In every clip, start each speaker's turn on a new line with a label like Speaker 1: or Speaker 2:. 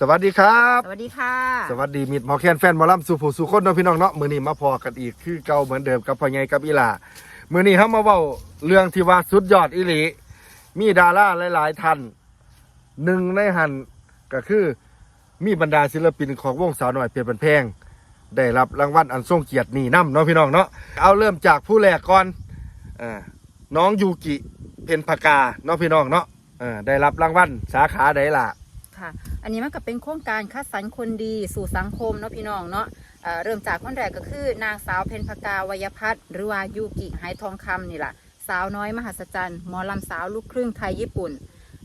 Speaker 1: สวัสดีครับ
Speaker 2: สวัสดีค่ะ
Speaker 1: สวัสดีมิตรหมอแคนแฟนหมอลำสู่ผู้สู่คนเนาะพี่น้องเนาะมื้อนี้มาพอกันอีกคือเก่าเหมือนเดิมกับพ่อใหญ่กับอีหล่ามื้อนี้เฮามาเว้าเรื่องที่ว่าสุดยอดอีหลีมีดาราหลายๆท่านหนึ่งในหันก็คือมีบรรดาศิลปินของวงสาวน้อยเพียรบันแพงได้รับรางวัลอันทรงเกียรตินี่นํเนาะพี่น้องเนาะเอาเริ่มจากผู้แรกก่อนอ่าน้องยูกิเพนพกาเนาะพี่น้องเนาะอ่าได้รับรางวัลสาขาใดล่ะ
Speaker 2: ค่ะ อันนี้มันก็เป็นโครงการคัดสรรคนดีสู่สังคมเนาะพี่น้องเนาะเอ่อเริ่มจากคนแรกก็คือนางสาวเพนพกาวยพัฒน์หรือว่ายูกิไหทองคำนี่แหละสาวน้อยมหัศจรรย์หมอลำสาวลูกครึ่งไทยญี่ปุ่น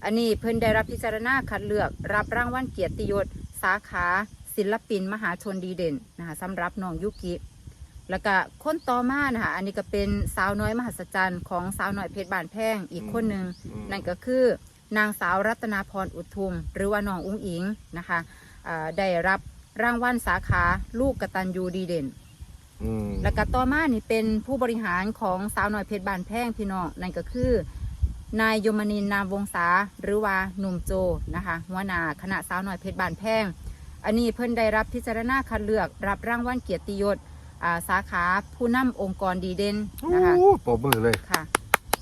Speaker 2: อันนี้เพิ่นได้รับพิจารณาคัดเลือก รับรางวัลเกียรติยศ สาขาศิลปินมหาชนดีเด่นนะคะสำหรับน้องยุกิ แล้วก็คนต่อมานะคะอันนี้ก็เป็นสาวน้อยมหัศจรรย์ของสาวน้อยเพชรบานแพงอีกคนหนึ่ง
Speaker 1: อืม
Speaker 2: นั่นก็คือ นางสาวรัตนาพรอุทุม หรือว่าน้องอุ้งอิงนะคะอ่าได้รับรางวัลสาขาลูกกตัญญูดีเด่น
Speaker 1: อืม
Speaker 2: แล้วก็ต่อมานี่เป็นผู้บริหารของสาวน้อยเพชรบานแพงพี่น้องนั่นก็คือนายยมนินทร์นามวงศาหรือว่าหนุ่มโจนะคะหัวหน้าคณะสาวน้อยเพชรบานแพงอันนี้เพิ่นได้รับพิจารณาคัดเลือก รับรางวัลเกียรติยศอ่าสาขาผู้นำองค์กรดีเด่นนะคะ
Speaker 1: โอ้ปรบมือเลย
Speaker 2: ค่ะ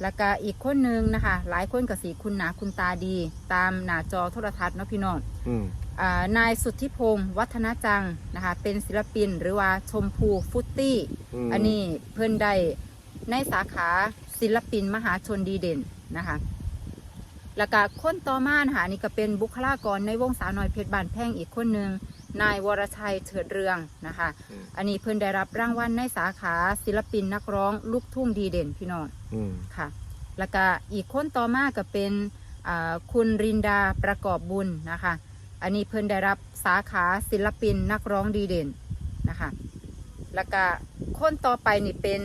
Speaker 2: แล้วก็อีกคนหนึ่งนะคะ หลายคนกับสีคุณหนาคุณตาดี ตามหน้าจอโทรทัศน์เนาะพี่น้อง
Speaker 1: อืม
Speaker 2: อานายสุทธิพงศ์วัฒนจังนะคะ เป็นศิลปินหรือว่าชมพูฟุตตี้
Speaker 1: ม
Speaker 2: อันนี้เพิ่นได้ในสาขาศิลปินมหาชนดีเด่นนะคะแล้วก็คนต่อมานะคะอันนี่ก็เป็นบุคลากรในวงสาวน้อยเพชรบานแพงอีกคนหนึ่ง นายวรชัยเถิดเรืองนะคะ
Speaker 1: อืม
Speaker 2: อันนี้เพิ่นได้รับรางวัลในสาขาศิลปินนักร้องลูกทุ่งดีเด่นพี่น้อง
Speaker 1: อืม
Speaker 2: ค่ะ แล้วก็อีกคนต่อมาก็เป็นอ่าคุณรินดาประกอบบุญนะคะ อันนี้เพิ่นได้รับสาขาศิลปินนักร้องดีเด่นนะคะ แล้วก็คนต่อไปนี่เป็น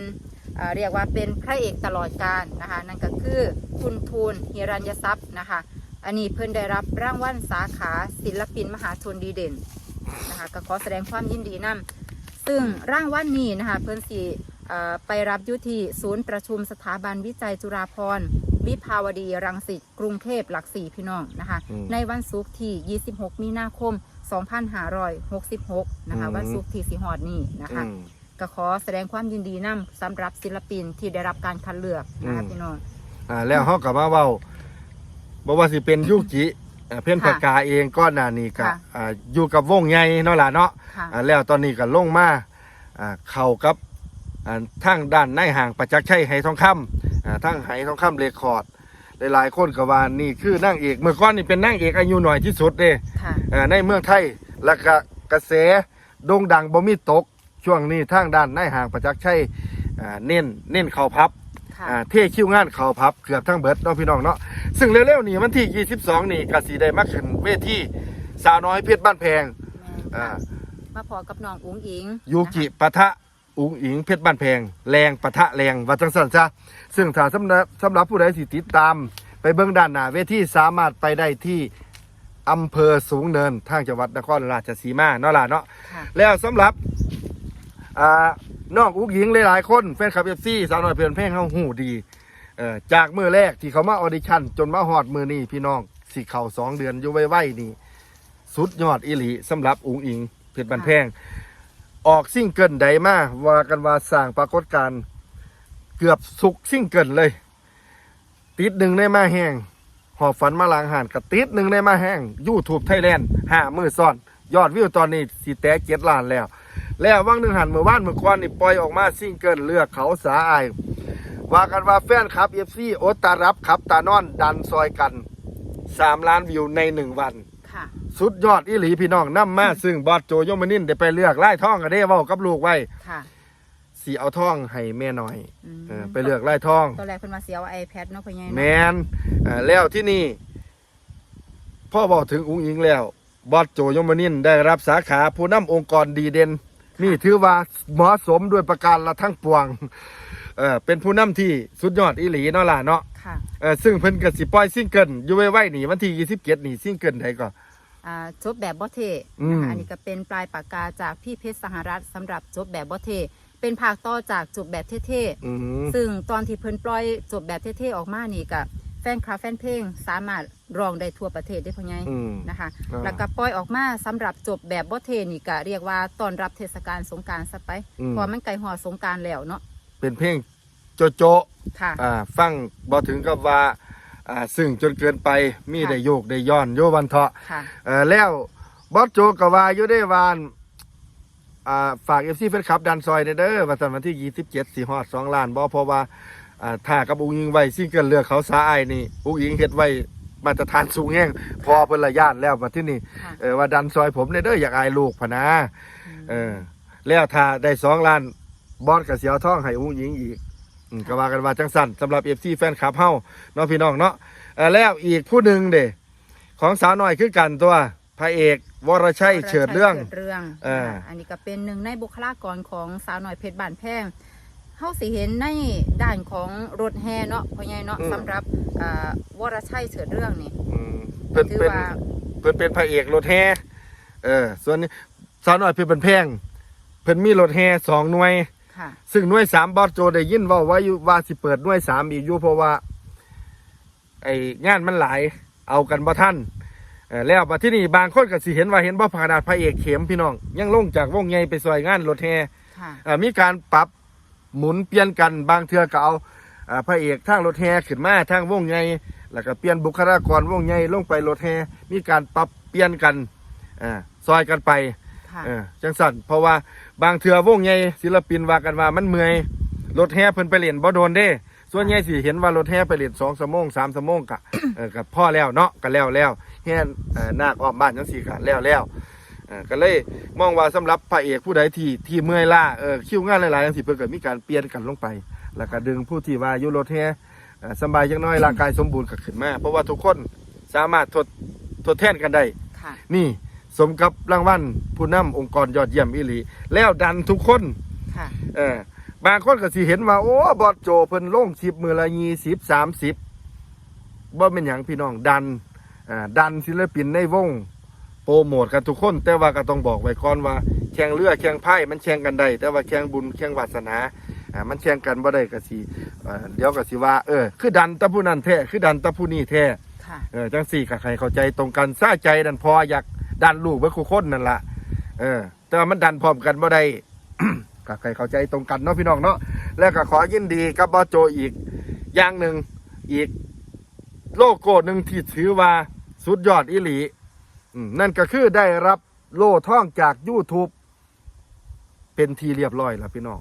Speaker 2: อ่าเรียกว่าเป็นพระเอกตลอดกาลนะคะ นั่นก็คือคุณทูลฮิรัญยทรัพย์นะคะ อันนี้เพิ่นได้รับรางวัลสาขาศิลปินมหาชนดีเด่น นะคะก็ขอแสดงความยินดีนํซึ่งรางวัลนี้นะคะเพิ่นสีไปรับอยุที่ศูนย์ประชุมสถาบันวิจัยจุฬาภรณ์วิภาวดีรังสิตกรุงเทพหลักสี่พี่น้องนะคะ
Speaker 1: อืม
Speaker 2: ในวันศุกร์ที่ 26 มีนาคม 2566 นะคะ
Speaker 1: อืม
Speaker 2: วันศุกร์ที่สิฮอดนี้นะคะ
Speaker 1: อืม
Speaker 2: ก็ขอแสดงความยินดีนำสำหรับศิลปินที่ได้รับการคัดเลือกนะคะ
Speaker 1: อืม
Speaker 2: พี่น้อง
Speaker 1: อ่าแล้วเฮาก็มาเว้าบ่ว่าสิเป็นยุกิ อ่าเพ่นปากกาเองก้อนหน้านี้ก็
Speaker 2: ค่ะ
Speaker 1: อ่าอยู่กับวงใหญ่เนาะล่ะเนาะ
Speaker 2: ค่ะ
Speaker 1: อ่าแล้วตอนนี้ก็ลงมาอ่าเข้ากับอ่าทางด้านในห่างประจักษ์ชัยไหทองคำอ่าทางไหทองคำเรคคอร์ดหลายๆคนก็ว่านี่คือนางเอกเมื่อก่อนนี่เป็นนางเอกอายุหน่อยที่สุดเด้
Speaker 2: ค่ะ
Speaker 1: อ่าในเมืองไทยแล้วก็กระแสโด่งดังบ่มีตก ช่วงนี้ทางด้านในห่างประจักษ์ชัยอ่าเน้นเน้นเข่าพับ
Speaker 2: ค่ะ
Speaker 1: อ่าเท่คิวงานเข่าพับเกือบทั้งเบิดเนาะพี่น้องเนาะซึ่งเร็วๆนี้วันที่ 22 นี่ก็สิได้มาขึ้นเวทีสาวน้อยเพชรบ้านแพง
Speaker 2: แม่น
Speaker 1: อ่า
Speaker 2: ค่ะมาพอกับน้องอุ๋งอิง
Speaker 1: ยูกิ
Speaker 2: นะคะ
Speaker 1: ปะทะอุงอิงเพชรบ้านแพง แรงปะทะแรงว่าจังสันซะซึ่งถ้าสำหรับสำหรับผู้ใดสิติดตาม ไปเบื้องด้านหน้าเวทีสามารถไปได้ที่อำเภอสูงเนินทางจังหวัดนครราชสีมาเนาะล่ะเนาะ
Speaker 2: ค่ะ
Speaker 1: แล้วสำหรับอ่า น้องอุ้งหญิงหลายๆคนแฟนคลับเอฟซีสาวน้อยเพื่อนเพลงเขาหูดีเอ่อจากมือแรกที่เขามาออดิชั่นจนมาฮอดมือนี่พี่น้องสิเข่าสองเดือนอยู่ไว้ๆนี่ สุดยอดอีหลีสำหรับอุ้งอิงเพชรบันแพง ออกซิ่งเกิลใดมาว่ากันว่าสร้างปรากฏการณ์เกือบสุกซิ่งเกิลเลย ติดหนึ่งในมาแห้งหอบฝันมาลางหานกับติดหนึ่งในมาแห้งยูทูบไทยแลนด์ห้ามือซ่อน ยอดวิวตอนนี้สีแตกเจ็ดล้านแล้ว แล้วว่างหนึ่งหันเมื่อวานเมื่อควานนี่ปล่อยออกมาซิ่งเกิลเลือกเขาสาอายว่ากันว่าแฟนคลับเอฟซีโอตตารับครับตานอนดันซอยกันสามล้านวิวในหนึ่งวัน
Speaker 2: ค่ะ
Speaker 1: สุดยอดอีหลีพี่น้องนำมาซึ่งบอสโจโยมานินได้ไปเลือกไล่ท่องกันได้เว้ากับลูกไว้
Speaker 2: ค่ะ
Speaker 1: สีเอาท่องให้แม่หน่อย
Speaker 2: อืม
Speaker 1: เออไปเลือกไล่ท่อง
Speaker 2: ตอนแรกเพิ่นมาเสียว่า iPad เนาะพ่อใหญ่
Speaker 1: แม
Speaker 2: เนาะ
Speaker 1: นเอ่อแล้วที่นี่ พ่อบอกถึงอุ้งอิงแล้ว บอสโจโยมานินได้รับสาขาผู้นำองค์กรดีเด่น นี่ถือว่าเหมาะสมด้วยประการละทั้งปวง เออเป็นผู้นำที่สุดยอดอีหลีเนาะล่ะเนาะ
Speaker 2: ค่ะ
Speaker 1: เออซึ่งเพิ่นก็สิปล่อยซิงเกิลอยู่ไว้ๆนี่วันที่27นี่ซิงเกิลใดก็
Speaker 2: อ่าจบแบบบ่เท
Speaker 1: อืม
Speaker 2: นะคะอันนี้ก็เป็นปลายปากกาจากพี่เพชรสหรัฐสำหรับจบแบบบ่เทเป็นภาคต่อจากจบแบบเท่
Speaker 1: อืม
Speaker 2: ๆซึ่งตอนที่เพิ่นปล่อยจบแบบเท่ๆออกมานี่ก็ แฟนคลับแฟนเพลงสามารถร้องได้ทั่วประเทศได้พ่อใหญ่
Speaker 1: อืม
Speaker 2: นะคะ
Speaker 1: อ่า
Speaker 2: แล้วก็ปล่อยออกมาสำหรับจบแบบบ่เทนี่ก็เรียกว่าตอนรับเทศกาลสงกรารซะไป
Speaker 1: อืม
Speaker 2: เพราะมันไกลหอดสงกรารแล้วเนาะ
Speaker 1: เป็นเพลงโจโจ
Speaker 2: ค่ะ
Speaker 1: อ่าฟังบ่ถึงกับว่าอ่าซึ่งจนเกินไปมี
Speaker 2: ค่ะ
Speaker 1: ได้โยกได้ย้อนโยวันเถาะ
Speaker 2: ค่ะ
Speaker 1: เอ่อแล้วบอสโจก็ว่าอยู่ได้วาอันอ่าฝาก FC แฟนคลับดันซอยเด้อเด้อวันจันทร์วันที่ 27สิฮอด2ล้านบ่เพราะว่า อ่าถ้ากับอุ้งยิงไว้ซิงเกิลเลือกเขาสาอายนี่อุ้งยิงเฮ็ดไว้มาตรฐานสูงแฮงพอเพิ่นละย่านแล้วบัดที่นี่
Speaker 2: ค่ะ
Speaker 1: เออว่าดันซอยผมเด้อเด้ออยากอายลูกพะนะเออ แล้วถ้าได้2ล้านบอสก็สิเอาทองให้อุ้งยิงอีกอืมก็ว่ากันว่าจังสั่นสำหรับ FC แฟนคลับเฮาเนาะพี่น้องเนาะเออแล้วอีกผู้หนึงเด้ของสาวน้อยคือกันตัวพระเอกวรชัยเฉิดเรื่อง
Speaker 2: เฉิดเรื่อง
Speaker 1: เออ
Speaker 2: นะคะอันนี้ก็เป็นหนึ่งในบุคลากรของสาวหน่อยเพชรบานแพง เฮาสิเห็นในด้านของรถแห่เนาะพ่อใหญ่เนาะ
Speaker 1: อืม
Speaker 2: สำหรับอ่าวรชัยเฉิดเรื่องนี่
Speaker 1: อืมเพิ่น
Speaker 2: ถือ
Speaker 1: เป็น
Speaker 2: ว่า
Speaker 1: เพิ่นเป็นพระเอกรถแห่เออ ส่วนนี้สาวน้อยเพิ่นเป็นแพงเพิ่นมีรถแห่สองหน่วย
Speaker 2: ค่ะ
Speaker 1: ซึ่งหน่วยสามบอสโจได้ยินเว่าไว้อยู่ว่าสิเปิดหน่วยสามอีกอยู่เพราะว่า ไอ้งานมันหลายเอากันบ่ทันเออแล้วบัดที่นี่บางคนก็สิเห็นว่าเห็นบ่ขนาดพระเอกเข็มพี่น้อง ยังลงจากวงใหญ่ไปซอยงานรถแห่
Speaker 2: ค่ะ
Speaker 1: อ่ามีการปรับ หมุนเปลี่ยนกันบางเทือก็เอาอ่าพระเอกทางรถแห่ขึ้นมาทางวงใหญ่แล้วก็เปลี่ยนบุคลากรวงใหญ่ลงไปรถแห่มีการปรับเปลี่ยนกันอ่าซอยกันไปจังสันเพราะว่าบางเทือวงใหญ่ศิลปินว่ากันว่ามันเมื่อยรถแห่เพิ่นไปเล่นบ่โดนเด้ ส่วนใหญ่สิเห็นว่ารถแห่ไปเล่นสองชั่วโมงสามชั่วโมงกะเออกับพ่อแล้วเนาะก็แล้วแล้วแห่นาคออมบ้านจังสี่กะแล้วแล้ว ก็เลยมองว่าสำหรับพระเอกผู้ใดที่ที่เมื่อยล้าเออคิวงานหลายๆอย่างสิเพิ่นก็มีการเปลี่ยนกันลงไป แล้วก็ดึงผู้ที่ว่าอยู่รถแฮเอ่อสำบายจังน้อยร่างกายสมบูรณ์ก็ขึ้นมาเพราะว่าทุกคนสามารถทดทดแทนกันได้
Speaker 2: ค่ะ
Speaker 1: นี่สมกับรางวัลผู้นำองค์กรยอดเยี่ยมอีหลี แล้วดันทุกคน
Speaker 2: ค่ะ
Speaker 1: เออบางคนก็สิเห็นว่าโอ้บอดโจเพิ่นลงคลิปมือละ20 30บ่เป็นหยังพี่น้องดันอ่าดันศิลปินในวง โปรโมทกันทุกคน แต่ว่าก็ต้องบอกไว้ก่อนว่าแข่งเรือแข่งไพ่มันแข่งกันได้แต่ว่าแข่งบุญแข่งวาสนาอ่ามันแข่งกันบ่ได้ก็สิอ่าเดี๋ยวก็สิว่าเออคือดันแตะผู้นั้นแท้คือดันแตะผู้นี้แท้
Speaker 2: ค่ะ
Speaker 1: เออจังสี่ก็ใครเข้าใจตรงกันซาใจดันพออยากดันลูกไว้คู่คนนั่นล่ะเออ แต่ว่ามันดันพร้อมกันบ่ได้ ก็ใครเข้าใจตรงกันเนาะพี่น้องเนาะแล้วก็ขอยินดีกับบอสโจอีกอย่างหนึ่งอีก โลโก้หนึ่งที่ถือว่าสุดยอดอิหลีอืม นั่นก็คือได้รับโล่ท่องจาก YouTube เป็นทีเรียบร้อยแล้วพี่น้อง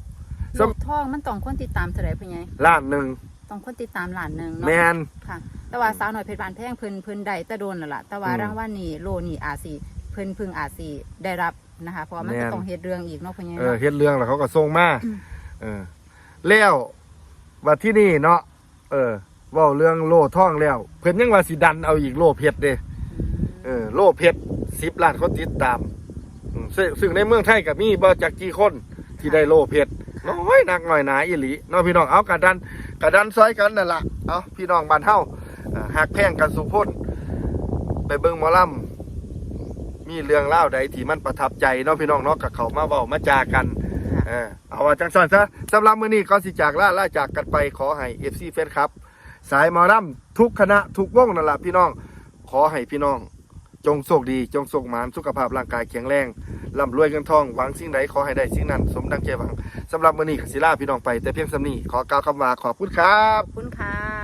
Speaker 2: โลกทองมันต้องคนติดตามเท่าไหร่พ่อใหญ่
Speaker 1: ล้านหนึ่ง
Speaker 2: ต้องคนติดตามล้านหนึง
Speaker 1: แม
Speaker 2: เนาะ
Speaker 1: น
Speaker 2: ค่ะ แต่ว่าสาวหน่อยเพชรบานแพงเพิ่นเพิ่นได้แตะโดนแล้วล่ะ แต่ว่า
Speaker 1: อืม
Speaker 2: รางวัลนี้โลนี่อาจสิเพิ่นเพึ่งอาจสิได้รับนะคะเพราะว่ามัน
Speaker 1: แม่น
Speaker 2: ก็ต้องเฮ็ดเรื่องอีกเนาะพ่อใหญ่
Speaker 1: เออ
Speaker 2: เนาะ
Speaker 1: เฮ็ดเรื่องแล้วเขาก็ส่งมาเออแล้วว่าที่นี่เนาะเออเว่าเรื่องโล่ท่องแล้ว เพิ่นยังว่าสิดันเอาอีกโล่เพชรเด้ เออโล่เพชรสิบล้านคนติดตามอืมซึ่งซึ่งในเมืองไทยก็มีบ่จักกี่คนที่ได้โล่เพชรน้อยนักหน่อยหนาอีหลีเนาะพี่น้องเอากระดันกระดันซอยกันนั่นล่ะเอาพี่น้องบ้านเฮาเอ่อหักแพงกันสุพ้นไปเบิ่งหมอลำมีเรื่องเล่าวใดที่มันประทับใจเนาะพี่น้องเนาะกับเขามาเว้ามาจากัน เออเอาว่าจังสันซะสำหรับมื้อนี้ก่อนสิจากล่าล่าจากกันไปขอให้ FC แฟนครับ สายหมอลำทุกคณะทุกวงนั่นล่ะพี่น้อง ขอให้พี่น้อง จงโชคดีจงโชคหมานสุขภาพร่างกายแข็งแรงร่ำรวยเงินทองหวังสิ่งใดขอให้ได้สิ่งนั้น สมดังใจหวังสำหรับมื้อนี้ขสิลาพี่น้องไปแต่เพียงสำนี้ขอกล่าวคำว่าขอบคุณครับ
Speaker 2: ขอบคุณค่ะ